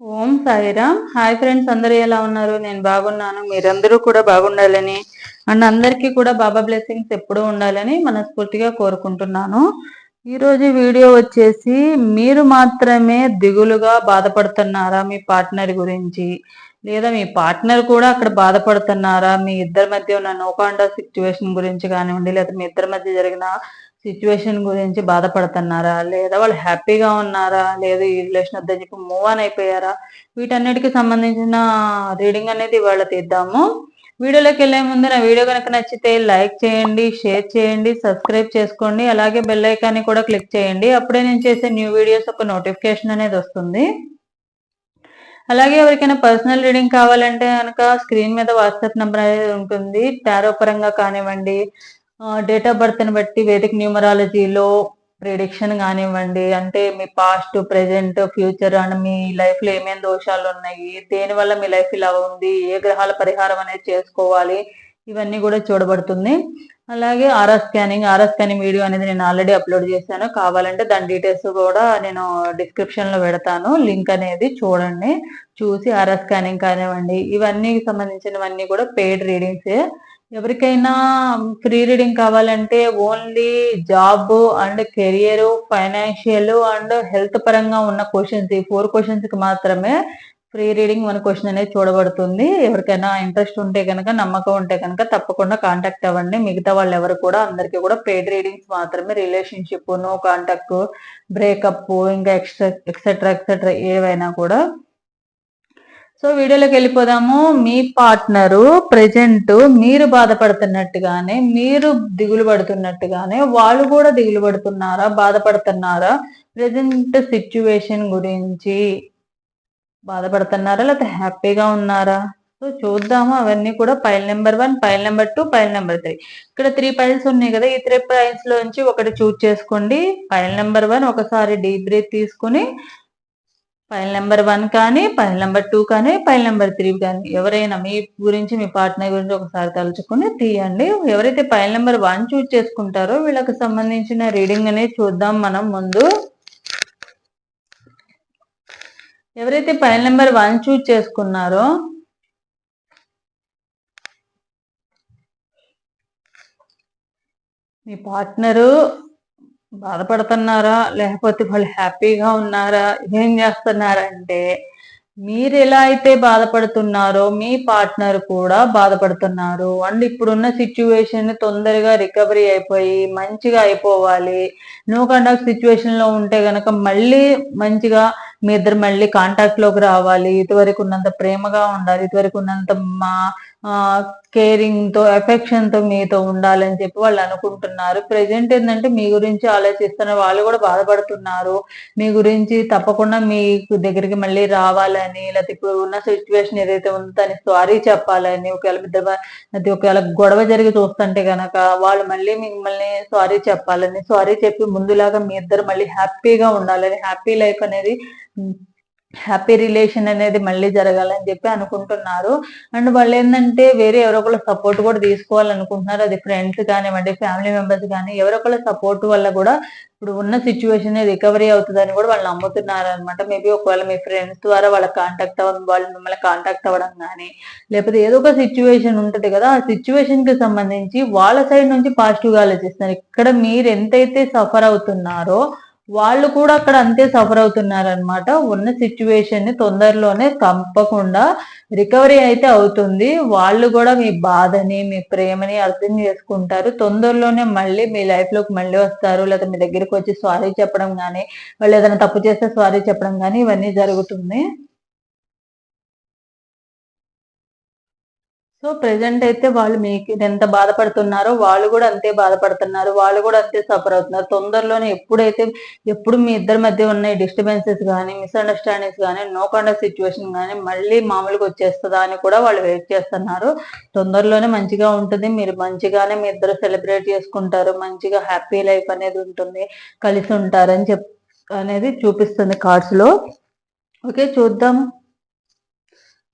ఓం Sairam. Hi friends అందరూ ఎలా ఉన్నారు? నేను బాగున్నాను. మీరందరూ కూడా బాగుండాలని అండ్ అందరికీ కూడా బాబా బ్లెస్సింగ్స్ ఎప్పుడూ ఉండాలని మనస్ఫూర్తిగా కోరుకుంటున్నాను. ఈరోజు వీడియో వచ్చేసి మీరు మాత్రమే దిగులుగా బాధపడుతున్నారా మీ పార్ట్నర్ గురించి? లేదా మీ పార్ట్నర్ కూడా అక్కడ బాధపడుతున్నారా? మీ ఇద్దరి మధ్య ఉన్న నోకాండా సిచ్యువేషన్ గురించి కానివ్వండి లేదా మీ ఇద్దరి మధ్య జరిగిన సిచ్యువేషన్ గురించి బాధపడుతున్నారా? లేదా వాళ్ళు హ్యాపీగా ఉన్నారా? లేదు ఈ రిలేషన్ వద్దని చెప్పి మూవ్ ఆన్ అయిపోయారా? వీటన్నిటికి సంబంధించిన రీడింగ్ అనేది ఇవాళ తీద్దాము. వీడియోలోకి వెళ్ళే ముందు నా వీడియో కనుక నచ్చితే లైక్ చేయండి షేర్ చేయండి సబ్స్క్రైబ్ చేసుకోండి అలాగే బెల్ ఐకాన్ని కూడా క్లిక్ చేయండి. అప్పుడే నేను చేసే న్యూ వీడియోస్ ఒక నోటిఫికేషన్ అనేది వస్తుంది. అలాగే ఎవరికైనా పర్సనల్ రీడింగ్ కావాలంటే కనుక స్క్రీన్ మీద వాట్సాప్ నెంబర్ అనేది ఉంటుంది. టారో పరంగా కానివ్వండి డేట్ ఆఫ్ బర్త్ని బట్టి వేదిక న్యూమరాలజీలో ప్రిడిక్షన్ కానివ్వండి అంటే మీ పాస్ట్ ప్రెజెంట్ ఫ్యూచర్ అండ్ మీ లైఫ్లో ఏమేమి దోషాలు ఉన్నాయి దేని వల్ల మీ లైఫ్ ఇలా ఉంది ఏ గ్రహాల పరిహారం అనేది చేసుకోవాలి ఇవన్నీ కూడా చూడబడుతుంది. అలాగే R R scanning R R scanning video అనేది నేను ఆల్రెడీ అప్లోడ్ చేశాను. కావాలంటే దాని డీటెయిల్స్ కూడా నేను డిస్క్రిప్షన్లో పెడతాను. లింక్ అనేది చూడండి. చూసి ఆర్ఆర్ స్కానింగ్ కానివ్వండి ఇవన్నీ సంబంధించినవన్నీ కూడా పెయిడ్ రీడింగ్స్ ఎవరికైనా ఫ్రీ రీడింగ్ కావాలంటే only job and career financial and health పరంగా ఉన్న క్వశ్చన్స్ ఈ ఫోర్ క్వశ్చన్స్కి మాత్రమే ఫ్రీ రీడింగ్ మన క్వశ్చన్ అనేది చూడబడుతుంది. ఎవరికైనా ఇంట్రెస్ట్ ఉంటే కనుక నమ్మకం ఉంటే కనుక తప్పకుండా కాంటాక్ట్ అవ్వండి. మిగతా వాళ్ళు ఎవరు కూడా అందరికీ కూడా పెయిడ్ రీడింగ్స్ మాత్రమే రిలేషన్షిప్ నో కాంటాక్ట్ బ్రేకప్ ఇంకా ఎక్స్ట్రా ఎక్సెట్రా ఎక్సెట్రా ఏవైనా కూడా సో వీడియోలోకి వెళ్ళిపోదాము. మీ పార్ట్నరు ప్రజెంట్ మీరు బాధపడుతున్నట్టుగానే మీరు దిగులు పడుతున్నట్టుగానే వాళ్ళు కూడా దిగులు పడుతున్నారా బాధపడుతున్నారా ప్రజెంట్ సిచ్యువేషన్ గురించి బాధపడుతున్నారా లేకపోతే హ్యాపీగా ఉన్నారా? సో చూద్దాము. అవన్నీ కూడా pile number one pile number two pile number three. ఇక్కడ త్రీ పైల్స్ ఉన్నాయి కదా. ఈ త్రీ పైల్స్ లోంచి ఒకటి చూజ్ చేసుకోండి. పైల్ నెంబర్ వన్ ఒకసారి డీప్ బ్రీత్ తీసుకుని ఫైల్ నెంబర్ వన్ కానీ ఫైల్ నెంబర్ టూ కానీ ఫైల్ నెంబర్ త్రీ కానీ ఎవరైనా మీ గురించి మీ పార్ట్నర్ గురించి ఒకసారి తలుచుకుని తీయండి. ఎవరైతే ఫైల్ నెంబర్ వన్ చూజ్ చేసుకుంటారో వీళ్ళకి సంబంధించిన రీడింగ్ అనేది చూద్దాం మనం ముందు. ఎవరైతే ఫైల్ నెంబర్ వన్ చూజ్ చేసుకున్నారో మీ పార్ట్నరు బాధపడుతున్నారా? లేకపోతే వాళ్ళు హ్యాపీగా ఉన్నారా? ఏం చేస్తున్నారంటే మీరు ఎలా అయితే బాధపడుతున్నారో మీ పార్ట్నర్ కూడా బాధపడుతున్నారు. అండ్ ఇప్పుడున్న సిచ్యువేషన్ తొందరగా రికవరీ అయిపోయి మంచిగా అయిపోవాలి. నో కాంటాక్ట్ సిచ్యువేషన్లో ఉంటే గనక మళ్ళీ మంచిగా మీ ఇద్దరు మళ్ళీ కాంటాక్ట్లోకి రావాలి. ఇదివరకు ఉన్నంత ప్రేమగా ఉండాలి. ఇదివరకు ఉన్నంత మా కేరింగ్తో ఎఫెక్షన్తో మీతో ఉండాలని చెప్పి వాళ్ళు అనుకుంటున్నారు. ప్రెసెంట్ ఏంటంటే మీ గురించి ఆలోచిస్తున్న వాళ్ళు కూడా బాధపడుతున్నారు. మీ గురించి తప్పకుండా మీ దగ్గరికి మళ్ళీ రావాలని లేకపోతే ఇప్పుడు ఉన్న సిచ్యువేషన్ ఏదైతే ఉందో దాన్ని సారీ చెప్పాలని ఒకవేళ పెద్ద ఒకవేళ గొడవ జరిగి చూస్తుంటే గనక వాళ్ళు మళ్ళీ మిమ్మల్ని సారీ చెప్పాలని సారీ చెప్పి ముందులాగా మీ ఇద్దరు మళ్ళీ హ్యాపీగా ఉండాలని హ్యాపీ లైఫ్ అనేది హ్యాపీ రిలేషన్ అనేది మళ్ళీ జరగాలని చెప్పి అనుకుంటున్నారు. అండ్ వాళ్ళు ఏంటంటే వేరే ఎవరొకళ్ళ సపోర్ట్ కూడా తీసుకోవాలనుకుంటున్నారు. అది ఫ్రెండ్స్ కానివ్వండి ఫ్యామిలీ మెంబర్స్ కానీ ఎవరొకళ్ళ సపోర్ట్ వల్ల కూడా ఇప్పుడు ఉన్న సిచ్యువేషన్ రికవరీ అవుతుందని కూడా వాళ్ళు నమ్ముతున్నారు అనమాట మేబీ ఒకవేళ మీ ఫ్రెండ్స్ ద్వారా వాళ్ళ కాంటాక్ట్ అవ్వడం వాళ్ళు మిమ్మల్ని కాంటాక్ట్ అవ్వడం కానీ లేకపోతే ఏదో ఒక సిచ్యువేషన్ ఉంటుంది కదా ఆ సిచ్యువేషన్కి సంబంధించి వాళ్ళ సైడ్ నుంచి పాజిటివ్గా ఆలోచిస్తున్నారు. ఇక్కడ మీరు ఎంతైతే సఫర్ అవుతున్నారో వాళ్ళు కూడా అక్కడ అంతే సఫర్ అవుతున్నారనమాట ఉన్న సిచ్యువేషన్ని తొందరలోనే తప్పకుండా రికవరీ అయితే అవుతుంది. వాళ్ళు కూడా మీ బాధని మీ ప్రేమని అర్థం చేసుకుంటారు. తొందరలోనే మళ్ళీ మీ లైఫ్లోకి మళ్ళీ వస్తారు. లేదా మీ దగ్గరికి వచ్చి సారీ చెప్పడం కానీ వాళ్ళు ఏదైనా తప్పు చేస్తే సారీ చెప్పడం కానీ ఇవన్నీ జరుగుతుంది. సో ప్రెసెంట్ అయితే వాళ్ళు మీకు ఎంత బాధపడుతున్నారో వాళ్ళు కూడా అంతే బాధపడుతున్నారు. వాళ్ళు కూడా అంతే సఫర్ అవుతున్నారు. తొందరలోనే ఎప్పుడైతే ఎప్పుడు మీ ఇద్దరి మధ్య ఉన్న డిస్టర్బెన్సెస్ కానీ మిస్అండర్స్టాండింగ్స్ కానీ నో కాంటాక్ట్ సిచ్యువేషన్ కానీ మళ్ళీ మామూలుగా వచ్చేస్తుందా అని కూడా వాళ్ళు వెయిట్ చేస్తున్నారు. తొందరలోనే మంచిగా ఉంటుంది. మీరు మంచిగానే మీ ఇద్దరు సెలబ్రేట్ చేసుకుంటారు. మంచిగా హ్యాపీ లైఫ్ అనేది ఉంటుంది. కలిసి ఉంటారని చెప్ అనేది చూపిస్తుంది కార్డ్స్లో ఓకే చూద్దాం.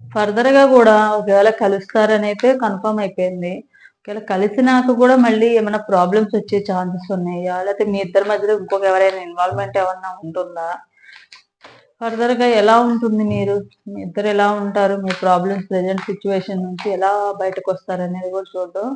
ఫర్దర్గా కూడా ఒకవేళ కలుస్తారని అయితే కన్ఫర్మ్ అయిపోయింది. ఒకవేళ కలిసినాక కూడా మళ్ళీ ఏమైనా ప్రాబ్లమ్స్ వచ్చే ఛాన్సెస్ ఉన్నాయా? లేకపోతే మీ ఇద్దరి మధ్యలో ఇంకొక ఎవరైనా ఇన్వాల్వ్మెంట్ ఏమన్నా ఉంటుందా? ఫర్దర్గా ఎలా ఉంటుంది మీరు? మీ ఇద్దరు ఎలా ఉంటారు? మీ ప్రాబ్లమ్స్ ప్రెజెంట్ సిచ్యువేషన్ నుంచి ఎలా బయటకు వస్తారు అనేది కూడా చూద్దాం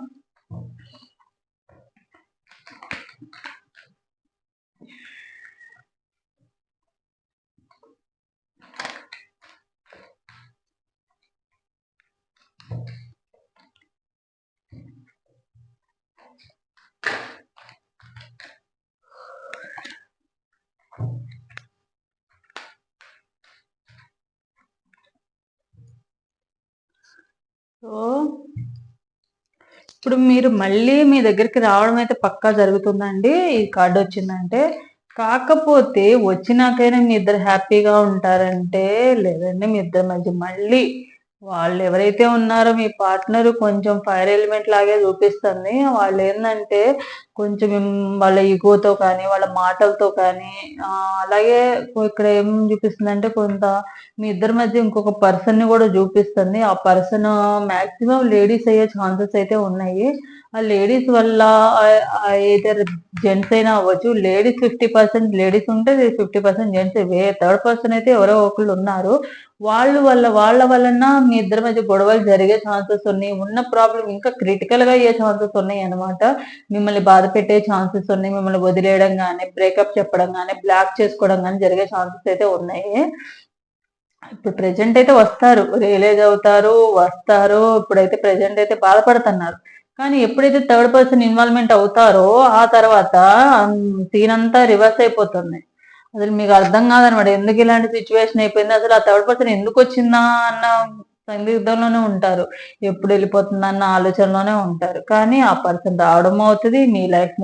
సో ఇప్పుడు మీరు మళ్ళీ మీ దగ్గరికి రావడం అయితే పక్కా జరుగుతుందండి. ఈ కార్డు వచ్చిందంటే కాకపోతే వచ్చినాకైనా మీ ఇద్దరు హ్యాపీగా ఉంటారంటే లేదండి మీ ఇద్దరు మధ్య మళ్ళీ వాళ్ళు ఎవరైతే ఉన్నారో మీ పార్ట్నర్ కొంచెం ఫైర్ ఎలిమెంట్ లాగే చూపిస్తుంది. వాళ్ళు ఏంటంటే కొంచెం వాళ్ళ ఈగోతో కానీ వాళ్ళ మాటలతో కానీ అలాగే ఇక్కడ ఏం చూపిస్తుంది అంటే కొంత మీ ఇద్దరి మధ్య ఇంకొక పర్సన్ని కూడా చూపిస్తుంది. ఆ పర్సన్ మాక్సిమం లేడీస్ అయ్యే ఛాన్సెస్ అయితే ఉన్నాయి. ఆ లేడీస్ వల్ల ఏదైతే జెంట్స్ అయినా అవ్వచ్చు లేడీస్ ఫిఫ్టీ పర్సెంట్ లేడీస్ ఉంటే ఫిఫ్టీ పర్సెంట్ జెంట్స్ వే థర్డ్ పర్సన్ అయితే ఎవరో ఒకళ్ళు ఉన్నారు. వాళ్ళు వల్ల వాళ్ళ వలన మీ ఇద్దరి మధ్య గొడవలు జరిగే ఛాన్సెస్ ఉన్నాయి. ఉన్న ప్రాబ్లం ఇంకా క్రిటికల్గా అయ్యే ఛాన్సెస్ ఉన్నాయి అనమాట మిమ్మల్ని బాధ పెట్టే ఛాన్సెస్ ఉన్నాయి. మిమ్మల్ని వదిలేయడం కానీ బ్రేకప్ చెప్పడం కానీ బ్లాక్ చేసుకోవడం కానీ జరిగే ఛాన్సెస్ అయితే ఉన్నాయి. ఇప్పుడు ప్రెజెంట్ అయితే వస్తారు. రియలైజ్ అవుతారు వస్తారు. ఇప్పుడైతే ప్రెజెంట్ అయితే బాధపడుతున్నారు. కానీ ఎప్పుడైతే థర్డ్ పర్సన్ ఇన్వాల్వ్మెంట్ అవుతారో ఆ తర్వాత సీన్ అంతా రివర్స్ అయిపోతుంది. అసలు మీకు అర్థం కాదనమాట ఎందుకు ఇలాంటి సిచ్యువేషన్ అయిపోయింది? అసలు ఆ థర్డ్ పర్సన్ ఎందుకు వచ్చిందా అన్న సందిగ్ధంలోనే ఉంటారు. ఎప్పుడు వెళ్ళిపోతుందా అన్న ఆలోచనలోనే ఉంటారు. కానీ ఆ పర్సన్ రావడం అవుతుంది మీ లైఫ్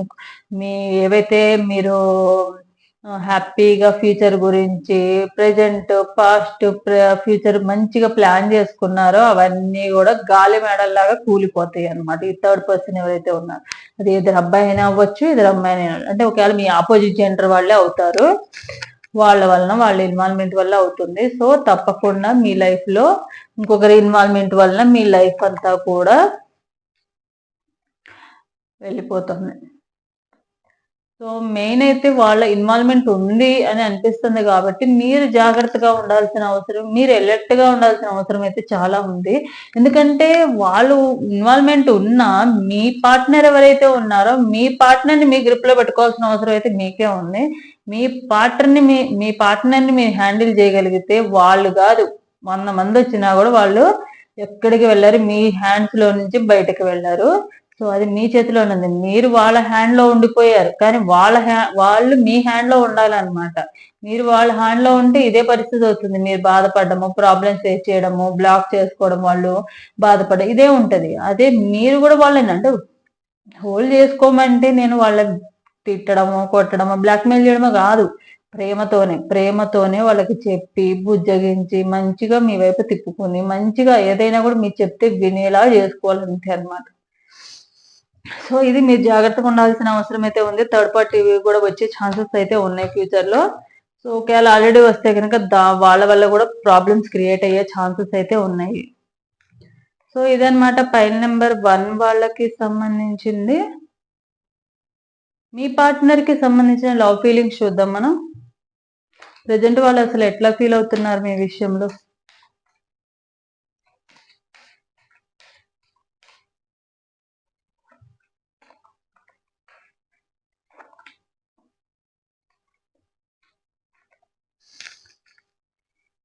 మీ ఏవైతే మీరు హ్యాపీగా ఫ్యూచర్ గురించి ప్రజెంట్ పాస్ట్ ఫ్యూచర్ మంచిగా ప్లాన్ చేసుకున్నారో అవన్నీ కూడా గాలి మేడల్లాగా కూలిపోతాయి అనమాట ఈ థర్డ్ పర్సన్ ఎవరైతే ఉన్నారో. అది ఇద్దరు అబ్బాయి అయినా అవ్వచ్చు ఇద్దరు అమ్మాయి అయినా అంటే ఒకవేళ మీ ఆపోజిట్ జెండర్ వాళ్ళే అవుతారు. వాళ్ళ వలన వాళ్ళ ఇన్వాల్వ్మెంట్ వల్ల అవుతుంది. సో తప్పకుండా మీ లైఫ్లో ఇంకొకరి ఇన్వాల్వ్మెంట్ వలన మీ లైఫ్ అంతా కూడా వెళ్ళిపోతుంది. సో మెయిన్ అయితే వాళ్ళ ఇన్వాల్వ్మెంట్ ఉంది అని అనిపిస్తుంది కాబట్టి మీరు జాగ్రత్తగా ఉండాల్సిన అవసరం మీరు ఎలర్ట్గా ఉండాల్సిన అవసరం అయితే చాలా ఉంది. ఎందుకంటే వాళ్ళు ఇన్వాల్వ్మెంట్ ఉన్నా మీ పార్ట్నర్ ఎవరైతే ఉన్నారో మీ పార్ట్నర్ని మీ గ్రిప్లో పెట్టుకోవాల్సిన అవసరం అయితే మీకే ఉంది. మీ పార్ట్నర్ని మీ మీ పార్ట్నర్ని మీరు హ్యాండిల్ చేయగలిగితే వాళ్ళు కాదు వంద మంది వచ్చినా కూడా వాళ్ళు ఎక్కడికి వెళ్ళారు మీ హ్యాండ్స్లో నుంచి బయటకు వెళ్ళారు. సో అది మీ చేతిలో ఉన్నది. మీరు వాళ్ళ హ్యాండ్లో ఉండిపోయారు. కానీ వాళ్ళ వాళ్ళు మీ హ్యాండ్లో ఉండాలన్నమాట. మీరు వాళ్ళ హ్యాండ్లో ఉంటే ఇదే పరిస్థితి అవుతుంది. మీరు బాధపడము ప్రాబ్లమ్స్ ఫేస్ చేయడము బ్లాక్ చేసుకోవడం వాళ్ళు బాధపడ ఇదే ఉంటది. అదే మీరు కూడా వాళ్ళని అంటే హోల్డ్ చేసుకోమంటే నేను వాళ్ళని తిట్టడము కొట్టడము బ్లాక్మెయిల్ చేయడమో కాదు. ప్రేమతోనే ప్రేమతోనే వాళ్ళకి చెప్పి బుజ్జగించి మంచిగా మీ వైపు తిప్పుకుని మంచిగా ఏదైనా కూడా మీరు చెప్తే వినేలా చేసుకోవాలంతే అనమాట సో ఇది మీరు జాగ్రత్తగా ఉండాల్సిన అవసరం అయితే ఉంది. థర్డ్ పార్టీ కూడా వచ్చే ఛాన్సెస్ అయితే ఉన్నాయి ఫ్యూచర్లో. సో ఒకవేళ ఆల్రెడీ వస్తే కనుక దా వాళ్ళ వల్ల కూడా ప్రాబ్లమ్స్ క్రియేట్ అయ్యే ఛాన్సెస్ అయితే ఉన్నాయి. సో ఇదనమాట పైన నెంబర్ వన్ వాళ్ళకి సంబంధించింది. మీ పార్ట్నర్కి సంబంధించిన లవ్ ఫీలింగ్స్ చూద్దాం మనం. ప్రజెంట్ వాళ్ళు అసలు ఎట్లా ఫీల్ అవుతున్నారు మీ విషయంలో?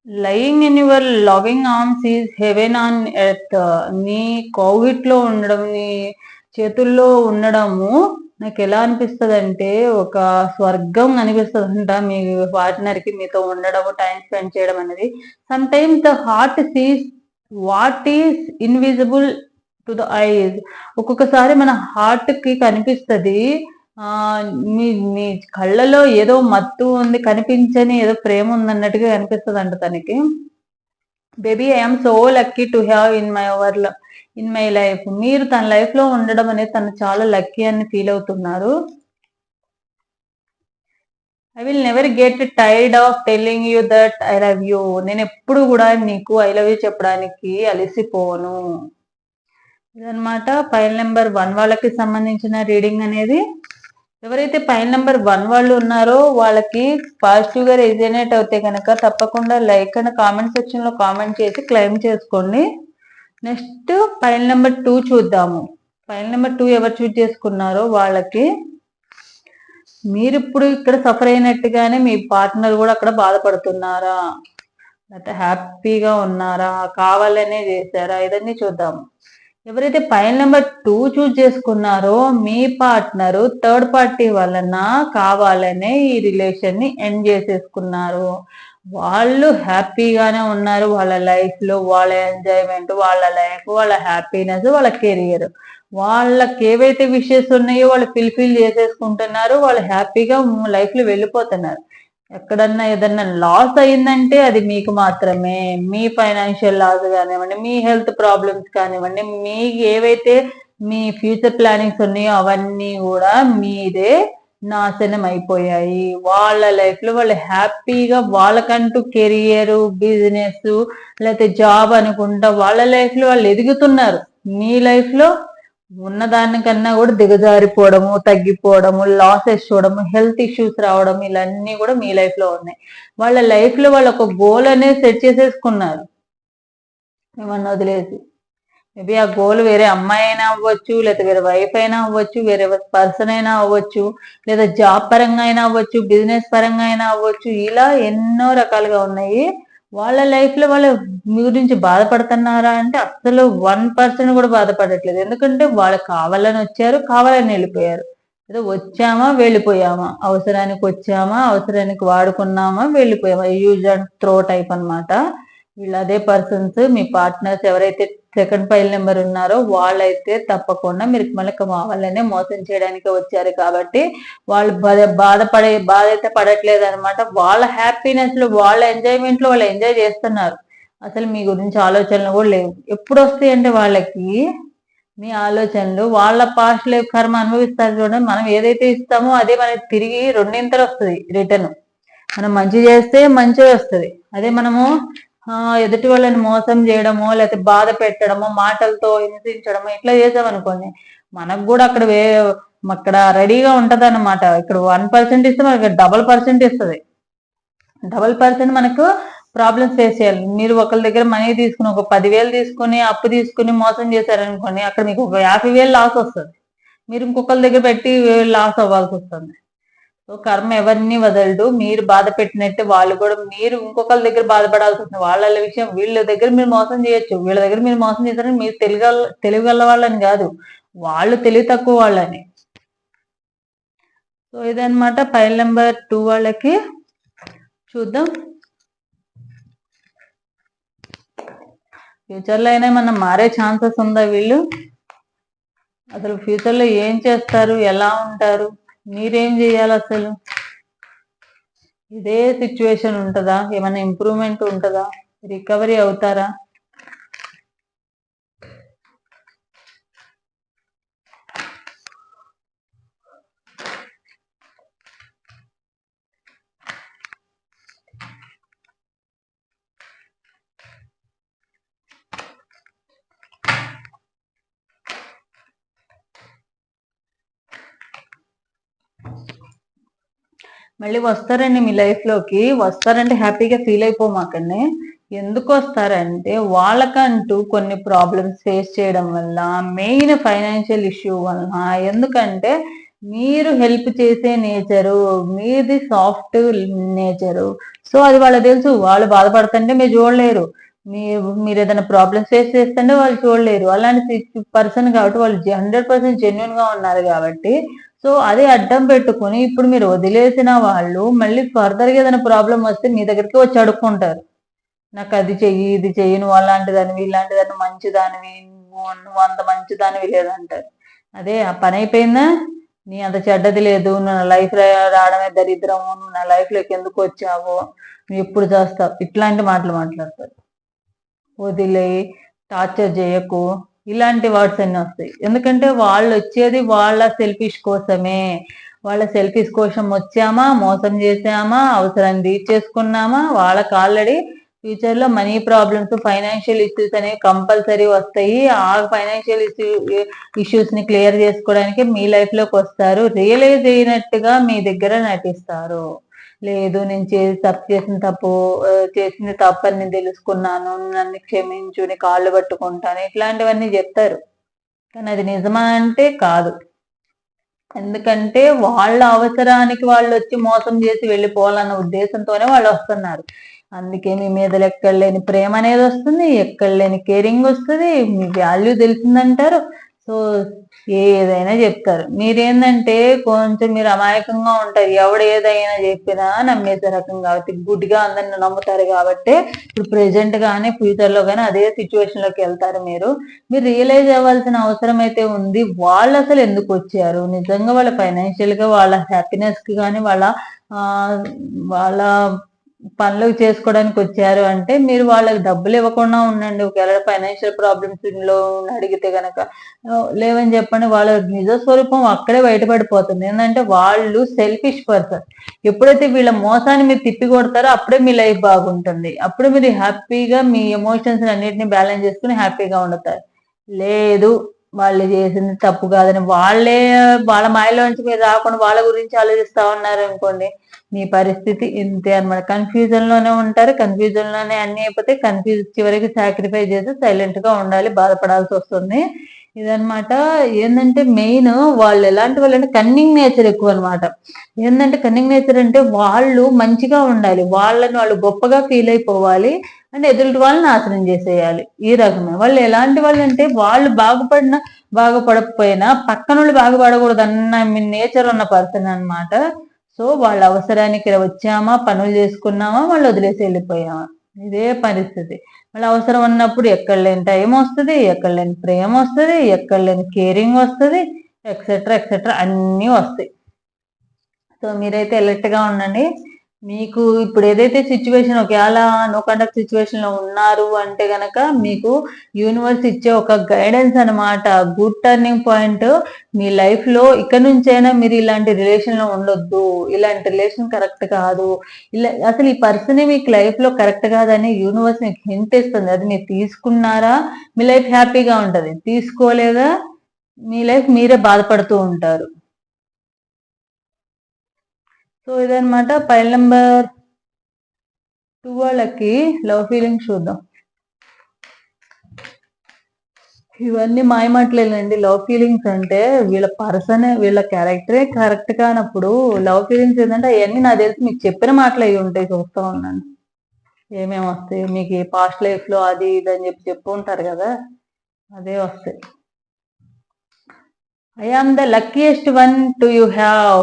Lying in your loving arms is heaven on earth నీ కోవిడ్ ఉండడం నీ చేతుల్లో ఉండడము నాకు ఎలా అనిపిస్తుంది అంటే ఒక స్వర్గం అనిపిస్తుంది అంట మీ పార్ట్నర్కి మీతో ఉండడం టైం స్పెండ్ చేయడం అనేది. Sometimes the heart sees what is invisible to the eyes ఒక్కొక్కసారి మన హార్ట్కి కనిపిస్తుంది. మీ మీ కళ్ళలో ఏదో మత్తు ఉంది కనిపించని ఏదో ప్రేమ ఉంది అన్నట్టుగా కనిపిస్తుంది అంట తనకి baby I'm so lucky to have in my hour in my life మీరు తన లైఫ్లో ఉండడం అనేది తను చాలా లక్కీ అని ఫీల్ అవుతున్నారు. I will never get tired of telling you that I love you నేను ఎప్పుడు కూడా నీకు ఐ లవ్ యూ చెప్పడానికి అలసిపోను. ఇదనమాట ఫైల్ నెంబర్ వన్ వాళ్ళకి సంబంధించిన రీడింగ్ అనేది. ఎవరైతే పైన నెంబర్ వన్ వాళ్ళు ఉన్నారో వాళ్ళకి పాజిటివ్గా రిజనేట్ అవుతే కనుక తప్పకుండా లైక్ అండ్ కామెంట్ సెక్షన్లో కామెంట్ చేసి క్లెయిమ్ చేసుకోండి. నెక్స్ట్ పైన నెంబర్ టూ చూద్దాము. పైన నెంబర్ టూ ఎవరు చూజ్ చేసుకున్నారో వాళ్ళకి. మీరు ఇప్పుడు ఇక్కడ సఫర్ అయినట్టుగానే మీ పార్ట్నర్ కూడా అక్కడ బాధపడుతున్నారా? లేకపోతే హ్యాపీగా ఉన్నారా? కావాలనే చేశారా? ఇదన్నీ చూద్దాము. ఎవరైతే పైన నెంబర్ టూ చూజ్ చేసుకున్నారో మీ పార్ట్నర్ థర్డ్ పార్టీ వలన కావాలనే ఈ రిలేషన్ని ఎండ్ చేసేసుకున్నారు. వాళ్ళు హ్యాపీగానే ఉన్నారు. వాళ్ళ లైఫ్లో వాళ్ళ ఎంజాయ్మెంట్ వాళ్ళ లైఫ్ వాళ్ళ హ్యాపీనెస్ వాళ్ళ కెరియర్. వాళ్ళకి ఏవైతే విషయస్ ఉన్నాయో వాళ్ళు ఫిల్ఫిల్ చేసేసుకుంటున్నారు. వాళ్ళు హ్యాపీగా లైఫ్లో వెళ్ళిపోతున్నారు. ఎక్కడన్నా ఏదన్నా లాస్ అయిందంటే అది మీకు మాత్రమే. మీ ఫైనాన్షియల్ లాస్ కానివ్వండి మీ హెల్త్ ప్రాబ్లమ్స్ కానివ్వండి మీకు ఏవైతే మీ ఫ్యూచర్ ప్లానింగ్స్ ఉన్నాయో అవన్నీ కూడా మీదే నాశనం అయిపోయాయి. వాళ్ళ లైఫ్లో వాళ్ళు హ్యాపీగా వాళ్ళకంటూ కెరియర్ బిజినెస్ లేకపోతే జాబ్ అనుకుంటా వాళ్ళ లైఫ్లో వాళ్ళు ఎదుగుతున్నారు. మీ లైఫ్ ఉన్నదానికన్నా కూడా దిగజారిపోవడము తగ్గిపోవడము లాసెస్ చూడము హెల్త్ ఇష్యూస్ రావడం ఇలాన్నీ కూడా మీ లైఫ్లో ఉన్నాయి. వాళ్ళ లైఫ్లో వాళ్ళు ఒక గోల్ అనేది సెట్ చేసేసుకున్నారు. ఏమన్నా వదిలేసి. మేబీ ఆ గోల్ వేరే అమ్మాయి అయినా అవ్వచ్చు లేదా వేరే వైఫ్ అయినా అవ్వచ్చు వేరే పర్సన్ అయినా అవ్వచ్చు లేదా జాబ్ పరంగా అయినా అవ్వచ్చు బిజినెస్ పరంగా అయినా అవ్వచ్చు ఇలా ఎన్నో రకాలుగా ఉన్నాయి. వాళ్ళ లైఫ్లో వాళ్ళ మీ గురించి బాధపడుతున్నారా అంటే అసలు వన్ పర్సెంట్ కూడా బాధపడట్లేదు. ఎందుకంటే వాళ్ళు కావాలని వచ్చారు కావాలని వెళ్ళిపోయారు. ఏదో వచ్చామా వెళ్ళిపోయామా? అవసరానికి వచ్చామా అవసరానికి వాడుకున్నామా వెళ్ళిపోయామా? యూజ్ అండ్ త్రో టైప్ అనమాట వీళ్ళు అదే పర్సన్స్ మీ పార్ట్నర్స్ ఎవరైతే సెకండ్ ఫైల్ నెంబర్ ఉన్నారో వాళ్ళైతే తప్పకుండా మీరు మళ్ళీ వాళ్ళనే మోసం చేయడానికి వచ్చారు కాబట్టి వాళ్ళు బాధపడే బాధ అయితే పడట్లేదు అనమాట వాళ్ళ హ్యాపీనెస్లో వాళ్ళ ఎంజాయ్మెంట్లో వాళ్ళు ఎంజాయ్ చేస్తున్నారు. అసలు మీ గురించి ఆలోచనలు కూడా లేవు. ఎప్పుడు వస్తాయంటే వాళ్ళకి మీ ఆలోచనలు వాళ్ళ పాస్ట్ లైఫ్ కర్మ అనుభవిస్తారు చూడండి. మనం ఏదైతే ఇస్తామో అదే మనకి తిరిగి రెండింతలు వస్తుంది రిటర్న్ మనం మంచి చేస్తే మంచిగా వస్తుంది. అదే మనము ఎదుటి వాళ్ళని మోసం చేయడమో లేకపోతే బాధ పెట్టడమో మాటలతో హింసించడమో ఇట్లా చేసామనుకోండి మనకు కూడా అక్కడ వే అక్కడ రెడీగా ఉంటది అనమాట ఇక్కడ వన్ పర్సెంట్ ఇస్తే మనకి డబల్ పర్సెంట్ ఇస్తుంది. డబల్ పర్సెంట్ మనకు ప్రాబ్లమ్స్ ఫేస్ చేయాలి. మీరు ఒకరి దగ్గర మనీ తీసుకుని ఒక పదివేలు తీసుకుని అప్పు తీసుకుని మోసం చేశారనుకోండి అక్కడ మీకు ఒక యాభై వేలు లాస్ వస్తుంది. మీరు ఇంకొకరి దగ్గర పెట్టి లాస్ అవ్వాల్సి వస్తుంది. కర్మ ఎవరిని వదలడు మీరు బాధ పెట్టినట్టు వాళ్ళు కూడా మీరు ఇంకొకరి దగ్గర బాధపడాల్సి వస్తుంది. వాళ్ళ విషయం వీళ్ళ దగ్గర మీరు మోసం చేయొచ్చు. వీళ్ళ దగ్గర మీరు మోసం చేస్తారని మీరు తెలుగు తెలివిగల వాళ్ళని కాదు. వాళ్ళు తెలివి తక్కువ వాళ్ళని. సో ఇదనమాట ఫైల్ నెంబర్ టూ వాళ్ళకి. చూద్దాం. ఫ్యూచర్లో అయినా మనం మారే ఛాన్సెస్ ఉందా వీళ్ళు? అసలు ఫ్యూచర్లో ఏం చేస్తారు? ఎలా ఉంటారు? మీరేం చేయాలి అసలు? ఇదే సిచ్యువేషన్ ఉంటుందా? ఏమైనా ఇంప్రూవ్మెంట్ ఉంటుందా? రికవరీ అవుతారా? మళ్ళీ వస్తారండి మీ లైఫ్లోకి వస్తారంటే హ్యాపీగా ఫీల్ అయిపోమాకండి. ఎందుకు వస్తారంటే వాళ్ళకంటూ కొన్ని ప్రాబ్లమ్స్ ఫేస్ చేయడం వల్ల మెయిన్ ఫైనాన్షియల్ ఇష్యూ వల్ల ఎందుకంటే మీరు హెల్ప్ చేసే నేచరు మీది సాఫ్ట్ నేచరు సో అది వాళ్ళకి తెలుసు. వాళ్ళు బాధపడుతుంటే మీరు చూడలేరు. మీ మీరు ఏదైనా ప్రాబ్లమ్స్ ఫేస్ చేస్తుంటే వాళ్ళు చూడలేరు. అలాంటి పర్సన్ కాబట్టి వాళ్ళు హండ్రెడ్ పర్సెంట్ జెన్యున్గా ఉన్నారు కాబట్టి సో అదే అడ్డం పెట్టుకుని ఇప్పుడు మీరు వదిలేసిన వాళ్ళు మళ్ళీ ఫర్దర్గా ఏదైనా ప్రాబ్లం వస్తే మీ దగ్గరికి వచ్చి అడుక్కుంటారు. నాకు అది చెయ్యి ఇది చెయ్యి నువ్వు అలాంటి దానివి మంచిదానివి నువ్వు అంత మంచిదానివి లేదంటారు. అదే ఆ పని అయిపోయిందా? నీ అంత చెడ్డది లేదు నువ్వు నా లైఫ్ రావడమే దరిద్రము నువ్వు నా లైఫ్లోకి ఎందుకు వచ్చావో నువ్వు ఎప్పుడు చేస్తావు? ఇట్లాంటి మాటలు మాట్లాడతారు. వదిలే టార్చర్ చేయకు ఇలాంటి వర్డ్స్ అన్ని వస్తాయి. ఎందుకంటే వాళ్ళు వచ్చేది వాళ్ళ సెల్ఫిష్ కోసమే. వాళ్ళ సెల్ఫిష్ కోసం వచ్చామా మోసం చేసామా అవసరాన్ని తీర్చేసుకున్నామా వాళ్ళకి ఆల్రెడీ ఫ్యూచర్లో మనీ ప్రాబ్లమ్స్ ఫైనాన్షియల్ ఇష్యూస్ అనేవి కంపల్సరీ వస్తాయి. ఆ ఫైనాన్షియల్ ఇష్యూస్ని క్లియర్ చేసుకోవడానికి మీ లైఫ్లోకి వస్తారు. రియలైజ్ అయినట్టుగా మీ దగ్గర నటిస్తారు. లేదు నేను చేసి తప్పు చేసిన తప్పు చేసిన చేసింది తప్పు అని నేను తెలుసుకున్నాను నన్ను క్షమించు నీ కాళ్ళు పట్టుకుంటాను ఇట్లాంటివన్నీ చెప్తారు. కానీ అది నిజమా అంటే కాదు. ఎందుకంటే వాళ్ళ అవసరానికి వాళ్ళు వచ్చి మోసం చేసి వెళ్ళిపోవాలన్న ఉద్దేశంతోనే వాళ్ళు వస్తున్నారు. అందుకే మీ మీద ఎక్కడ లేని ప్రేమ అనేది వస్తుంది ఎక్కడ లేని కేరింగ్ వస్తుంది మీ వాల్యూ తెలిసిందంటారు. సో ఏదైనా చెప్తారు. మీరేందంటే కొంచెం మీరు అమాయకంగా ఉంటారు. ఎవడు ఏదైనా చెప్పినా నమ్మేసే రకం కాబట్టి గుడ్డిగా అందరిని నమ్ముతారు కాబట్టి ఇప్పుడు ప్రెసెంట్ గానీ ఫ్యూచర్లో కానీ అదే సిచ్యువేషన్లోకి వెళ్తారు మీరు. మీరు రియలైజ్ అవ్వాల్సిన అవసరం అయితే ఉంది. వాళ్ళు అసలు ఎందుకు వచ్చారు? నిజంగా వాళ్ళ ఫైనాన్షియల్గా వాళ్ళ హ్యాపీనెస్కి కానీ వాళ్ళ వాళ్ళ పనులు చేసుకోవడానికి వచ్చారు అంటే మీరు వాళ్ళకి డబ్బులు ఇవ్వకుండా ఉండండి. ఒకవేళ ఫైనాన్షియల్ ప్రాబ్లమ్స్లో అడిగితే గనక లేవని చెప్పండి. వాళ్ళ నిజ స్వరూపం అక్కడే బయటపడిపోతుంది. ఏంటంటే వాళ్ళు సెల్ఫిష్ పర్సన్ ఎప్పుడైతే వీళ్ళ మోసాన్ని మీరు తిప్పి కొడతారో అప్పుడే మీ లైఫ్ బాగుంటుంది. అప్పుడు మీరు హ్యాపీగా మీ ఎమోషన్స్ అన్నిటిని బ్యాలెన్స్ చేసుకుని హ్యాపీగా ఉండతారు. లేదు వాళ్ళు చేసింది తప్పు కాదని వాళ్ళే వాళ్ళ మాయలోంచి మీరు రాకుండా వాళ్ళ గురించి ఆలోచిస్తా ఉన్నారు అనుకోండి మీ పరిస్థితి ఇంతే అనమాట కన్ఫ్యూజన్లోనే ఉంటారు కన్ఫ్యూజన్లోనే అన్ని అయిపోతే కన్ఫ్యూజ్ చివరికి సాక్రిఫై చేసి సైలెంట్గా ఉండాలి బాధపడాల్సి వస్తుంది. ఇదన్నమాట. ఏంటంటే మెయిన్ వాళ్ళు ఎలాంటి వాళ్ళు అంటే కన్నింగ్ నేచర్ ఎక్కువ అనమాట ఏంటంటే కన్నింగ్ నేచర్ అంటే వాళ్ళు మంచిగా ఉండాలి వాళ్ళని వాళ్ళు గొప్పగా ఫీల్ అయిపోవాలి అంటే ఎదుటి వాళ్ళని నాశనం చేసేయాలి. ఈ రకమే. వాళ్ళు ఎలాంటి వాళ్ళు అంటే వాళ్ళు బాగుపడినా బాగుపడకపోయినా పక్కన వాళ్ళు బాగుపడకూడదు అన్న నేచర్ ఉన్న పర్సన్ అన్నమాట. సో వాళ్ళ అవసరానికి వచ్చామా పనులు చేసుకున్నామా వాళ్ళు వదిలేసి వెళ్ళిపోయామా? ఇదే పరిస్థితి. వాళ్ళ అవసరం ఉన్నప్పుడు ఎక్కడ లేని టైం వస్తుంది ఎక్కడ లేని ప్రేమ వస్తుంది ఎక్కడ లేని కేరింగ్ వస్తుంది ఎక్సెట్రా ఎక్సెట్రా అన్నీ వస్తాయి. సో మీరైతే ఎలర్ట్గా ఉండండి. మీకు ఇప్పుడు ఏదైతే సిచ్యువేషన్ ఒకవేళ నో కండక్ట్ సిచ్యువేషన్లో ఉన్నారు అంటే గనక మీకు యూనివర్స్ ఇచ్చే ఒక గైడెన్స్ అన్నమాట. గుడ్ టర్నింగ్ పాయింట్ మీ లైఫ్లో ఇక నుంచైనా మీరు ఇలాంటి రిలేషన్లో ఉండొద్దు. ఇలాంటి రిలేషన్ కరెక్ట్ కాదు. ఇలా అసలు ఈ పర్సన్ మీకు లైఫ్లో కరెక్ట్ కాదని యూనివర్స్ మీకు హింట్ ఇస్తుంది. అది మీరు తీసుకున్నారా? మీ లైఫ్ హ్యాపీగా ఉంటది. తీసుకోలేదా? మీ లైఫ్ మీరే బాధపడుతూ ఉంటారు. సో ఇదనమాట పైల్ నెంబర్ టూ వాళ్ళకి లవ్ ఫీలింగ్స్ చూద్దాం. ఇవన్నీ మాయమాటలేనండి. లవ్ ఫీలింగ్స్ అంటే వీళ్ళ పర్సన్ వీళ్ళ క్యారెక్టరే కరెక్ట్ కానప్పుడు లవ్ ఫీలింగ్స్ ఏంటంటే అవన్నీ నాకు తెలిసి మీకు చెప్పిన మాటలు అవి ఉంటాయి చూస్తూ ఉన్నాను. ఏమేమి వస్తాయి? మీకు పాస్ట్ లైఫ్లో అది ఇది అని చెప్పి చెప్పు ఉంటారు కదా అదే వస్తాయి. I am the luckiest one to you have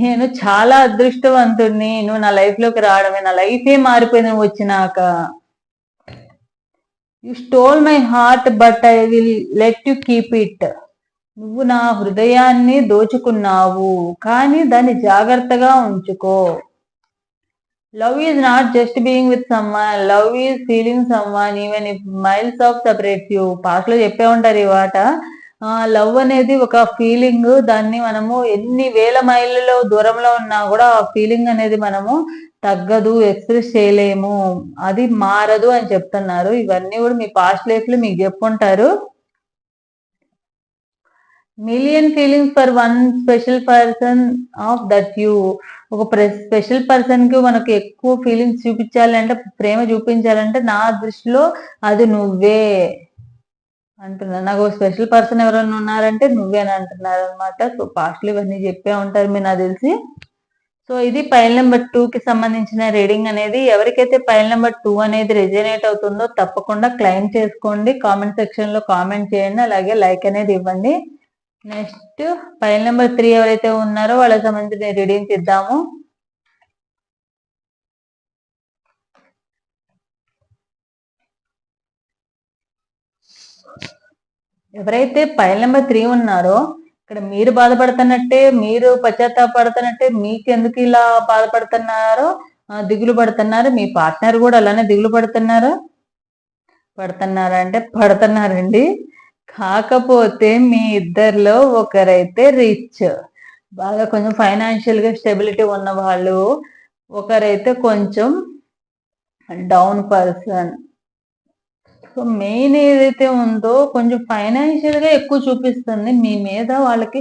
నేను చాలా అదృష్టవంతుడిని నువ్వు నా లైఫ్లోకి రావడమే. నా లైఫే మారిపోయింది నువ్వు వచ్చినాక. You stole my heart but I will let you keep it నువ్వు నా హృదయాన్ని దోచుకున్నావు. కానీ దాన్ని జాగ్రత్తగా ఉంచుకో. Love is not just being with someone love is feeling someone even if miles of separate you పాస్ట్లో చెప్పే ఉంటారు ఈ మాట. లవ్ అనేది ఒక ఫీలింగ్. దాన్ని మనము ఎన్ని వేల మైళ్ళలో దూరంలో ఉన్నా కూడా ఆ ఫీలింగ్ అనేది మనము తగ్గదు ఎక్స్ప్రెస్ చేయలేము. అది మారదు అని చెప్తున్నారు. ఇవన్నీ కూడా మీ పాస్ట్ లైఫ్లో మీకు చెప్పుంటారు. Million feelings for one special person of that you ఒక స్పెషల్ పర్సన్కి మనకు ఎక్కువ ఫీలింగ్స్ చూపించాలంటే ప్రేమ చూపించాలంటే నా దృష్టిలో అది నువ్వే. అంటున్నా. నాకు స్పెషల్ పర్సన్ ఎవరైనా ఉన్నారంటే నువ్వేనా అంటున్నారు అనమాట సో పాస్ట్లు ఇవన్నీ చెప్పే ఉంటారు మీరు నాకు తెలిసి. సో ఇది పైల్ నెంబర్ టూ కి సంబంధించిన రీడింగ్ అనేది. ఎవరికైతే పైల్ నెంబర్ టూ అనేది రెజనేట్ అవుతుందో తప్పకుండా క్లైమ్ చేసుకోండి. కామెంట్ సెక్షన్లో కామెంట్ చేయండి. అలాగే లైక్ అనేది ఇవ్వండి. నెక్స్ట్ పైల్ నెంబర్ త్రీ ఎవరైతే ఉన్నారో వాళ్ళకి సంబంధించిన రీడింగ్ ఇద్దాము ఎవరైతే పైల్ నెంబర్ త్రీ ఉన్నారో ఇక్కడ మీరు బాధపడుతున్నట్టే మీరు పశ్చాత్తాపడుతున్నట్టే మీకు ఎందుకు ఇలా బాధపడుతున్నారో దిగులు పడుతున్నారు. మీ పార్ట్నర్ కూడా అలానే దిగులు పడుతున్నారు. పడుతున్నారా అంటే పడుతున్నారండి. కాకపోతే మీ ఇద్దరిలో ఒకరైతే రిచ్. బాగా కొంచెం ఫైనాన్షియల్గా స్టెబిలిటీ ఉన్న వాళ్ళు ఒకరైతే కొంచెం డౌన్ పర్సన్. సో మెయిన్ ఏదైతే ఉందో కొంచెం ఫైనాన్షియల్గా ఎక్కువ చూపిస్తుంది. మీ మీద వాళ్ళకి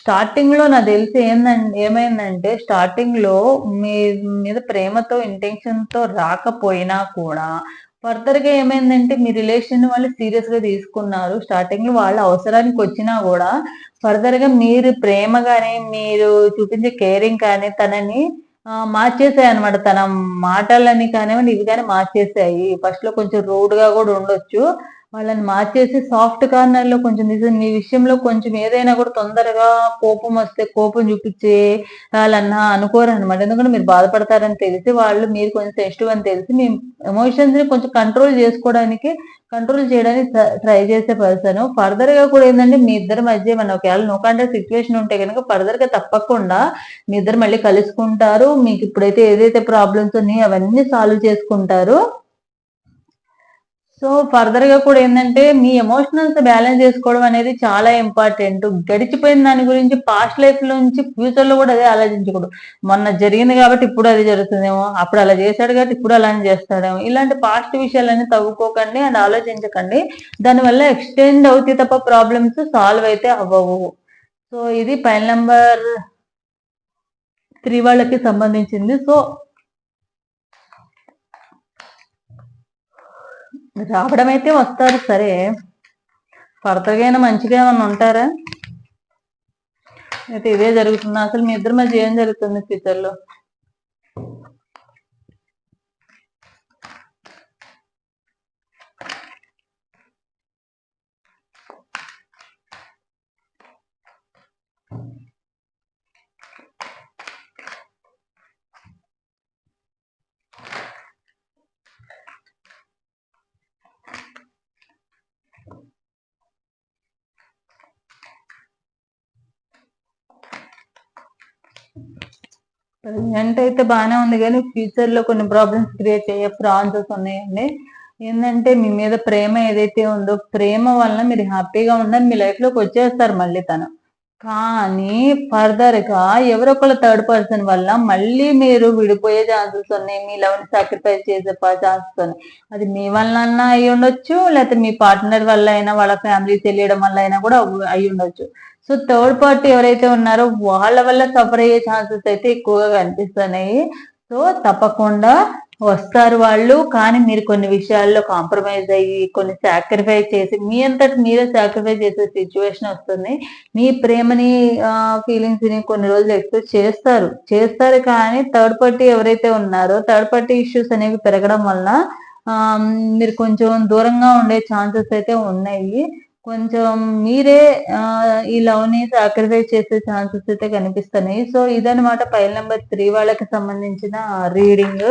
స్టార్టింగ్లో నాకు తెలిసి ఏందంటే ఏమైందంటే స్టార్టింగ్లో మీ మీద ప్రేమతో ఇంటెన్షన్తో రాకపోయినా కూడా ఫర్దర్గా ఏమైందంటే మీ రిలేషన్ వాళ్ళు సీరియస్గా తీసుకున్నారు. స్టార్టింగ్లో వాళ్ళ అవసరానికి వచ్చినా కూడా ఫర్దర్గా మీరు ప్రేమ కానీ మీరు చూపించే కేరింగ్ కానీ తనని మార్చేసాయి అనమాట తన మాటలని కానివ్వండి ఇవి కానీ మార్చేసాయి. ఫస్ట్లో కొంచెం రూడ్గా కూడా ఉండొచ్చు. వాళ్ళని మార్చేసి సాఫ్ట్ కార్నర్లో కొంచెం మీ విషయంలో కొంచెం ఏదైనా కూడా తొందరగా కోపం వస్తే కోపం చూపించే వాళ్ళన్నా అనుకోరు అనమాట ఎందుకంటే మీరు బాధపడతారని తెలిసి వాళ్ళు మీరు కొంచెం సెన్సిటివ్ అని తెలిసి మీ ఎమోషన్స్ని కొంచెం కంట్రోల్ చేసుకోవడానికి కంట్రోల్ చేయడానికి ట్రై చేసే పర్సన్ ఫర్దర్గా కూడా ఏంటంటే మీ ఇద్దరి మధ్య మన ఒకవేళ నో కాంటాక్ట్ సిచ్యువేషన్ ఉంటే కనుక ఫర్దర్గా తప్పకుండా మీ ఇద్దరు మళ్ళీ కలుసుకుంటారు. మీకు ఇప్పుడైతే ఏదైతే ప్రాబ్లమ్స్ ఉన్నాయో అవన్నీ సాల్వ్ చేసుకుంటారు. సో ఫర్దర్గా కూడా ఏంటంటే మీ ఎమోషనల్స్ బ్యాలెన్స్ చేసుకోవడం అనేది చాలా ఇంపార్టెంట్ గడిచిపోయిన దాని గురించి పాస్ట్ లైఫ్ నుంచి ఫ్యూచర్లో కూడా అదే ఆలోచించకూడదు. మొన్న జరిగింది కాబట్టి ఇప్పుడు అది జరుగుతుందేమో అప్పుడు అలా చేశాడు కాబట్టి ఇప్పుడు అలానే చేస్తాడేమో. ఇలాంటి పాస్ట్ విషయాలన్నీ తవ్వుకోకండి అండ్ ఆలోచించకండి. దానివల్ల ఎక్స్టెండ్ అవుతాయి తప్ప ప్రాబ్లమ్స్ సాల్వ్ అయితే అవ్వవు. సో ఇది పైల్ నెంబర్ త్రీ వాళ్ళకి సంబంధించింది. సో రావడం అయితే వస్తారు సరే. భర్తగైనా అయినా మంచిగా ఏమన్నా ఉంటారా? అయితే ఇదే జరుగుతుంది. అసలు మీ ఇద్దరి మధ్య ఏం జరుగుతుంది ఫ్యూచర్లో? ప్రజెంట్ అయితే బాగానే ఉంది కానీ ఫ్యూచర్లో కొన్ని ప్రాబ్లమ్స్ క్రియేట్ అయ్యే ఛాన్సెస్ ఉన్నాయండి. ఏంటంటే మీ మీద ప్రేమ ఏదైతే ఉందో ప్రేమ వల్ల మీరు హ్యాపీగా ఉండాలి మీ లైఫ్లోకి వచ్చేస్తారు మళ్ళీ తను. కానీ ఫర్దర్గా ఎవరొకళ్ళ థర్డ్ పర్సన్ వల్ల మళ్ళీ మీరు విడిపోయే ఛాన్సెస్ ఉన్నాయి. మీ లవ్ని సాక్రిఫైస్ చేసే ఛాన్సెస్ ఉన్నాయి. అది మీ వల్ల అయి ఉండొచ్చు లేకపోతే మీ పార్ట్నర్ వల్ల అయినా వాళ్ళ ఫ్యామిలీ తెలియడం వల్ల అయినా కూడా అయి ఉండొచ్చు. సో థర్డ్ పార్టీ ఎవరైతే ఉన్నారో వాళ్ళ వల్ల సఫర్ అయ్యే ఛాన్సెస్ అయితే ఎక్కువగా కనిపిస్తున్నాయి. సో తప్పకుండా వస్తారు వాళ్ళు. కానీ మీరు కొన్ని విషయాల్లో కాంప్రమైజ్ అయ్యి కొన్ని సాక్రిఫైస్ చేసి మీ అంతటి మీరే సాక్రిఫైస్ చేసే సిచ్యువేషన్ వస్తుంది. మీ ప్రేమని ఫీలింగ్స్ని కొన్ని రోజులు ఎక్స్ప్రెస్ చేస్తారు. చేస్తారు కానీ థర్డ్ పార్టీ ఎవరైతే ఉన్నారో థర్డ్ పార్టీ ఇష్యూస్ అనేవి పెరగడం వల్ల మీరు కొంచెం దూరంగా ఉండే ఛాన్సెస్ అయితే ఉన్నాయి. కొంచెం మీరే ఈ లవ్ని సాక్రిఫైస్ చేసే ఛాన్సెస్ అయితే కనిపిస్తున్నాయి. సో ఇదనమాట ఫైల్ నెంబర్ త్రీ వాళ్ళకి సంబంధించిన రీడింగ్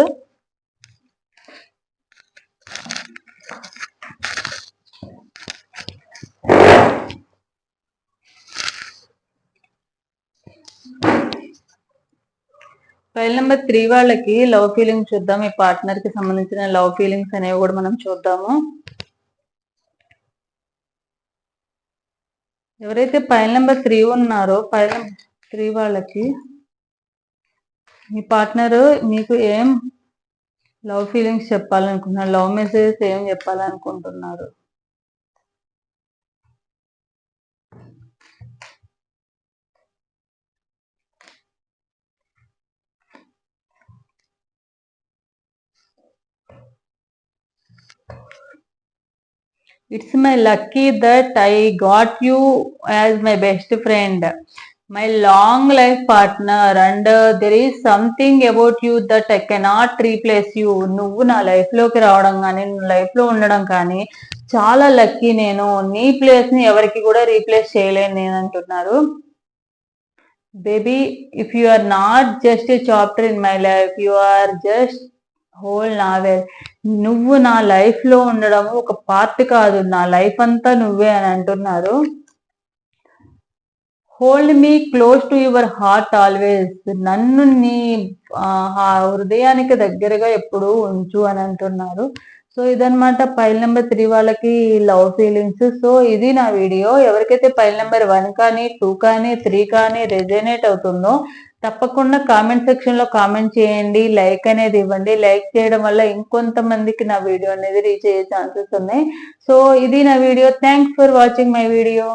ఫైల్ నెంబర్ త్రీ వాళ్ళకి లవ్ ఫీలింగ్ చూద్దాం. ఈ పార్ట్నర్కి సంబంధించిన లవ్ ఫీలింగ్స్ అనేవి కూడా మనం చూద్దాము. ఎవరైతే ఫైల్ నెంబర్ త్రీ ఉన్నారో ఫైల్ నెంబర్ త్రీ వాళ్ళకి మీ పార్ట్నర్ మీకు ఏం లవ్ ఫీలింగ్స్ చెప్పాలనుకుంటున్నారు లవ్ మెసేజెస్ ఏం చెప్పాలనుకుంటున్నారు? It's my lucky that I got you as my best friend my long life partner and there is something about you that I cannot replace you నువ్వు నా లైఫ్లోకి రావడం కానీ నువ్వు లైఫ్లో ఉండడం కానీ చాలా లక్కీ నేను. నీ ప్లేస్ని ఎవరికి కూడా రీప్లేస్ చేయలేను నేను అంటున్నారు. Baby if you are not just a chapter in my life you are just whole novel నువ్వు నా లైఫ్లో ఉండడం ఒక పార్ట్ కాదు నా లైఫ్ అంతా నువ్వే అని అంటున్నారు. Hold me close to your heart always నన్ను నీ హృదయానికి దగ్గరగా ఎప్పుడు ఉంచు అని అంటున్నారు. సో ఇదనమాట పైల్ నెంబర్ త్రీ వాళ్ళకి లవ్ ఫీలింగ్స్ సో ఇది నా వీడియో ఎవరికైతే పైల్ నెంబర్ వన్ కానీ టూ కానీ త్రీ కానీ రెజనేట్ అవుతుందో తప్పకుండా కామెంట్ సెక్షన్లో కామెంట్ చేయండి లైక్ అనేది ఇవ్వండి. లైక్ చేయడం వల్ల ఇంకొంతమందికి నా వీడియో అనేది రీచ్ అయ్యే ఛాన్సెస్ ఉన్నాయి. సో ఇది నా video thanks for watching my video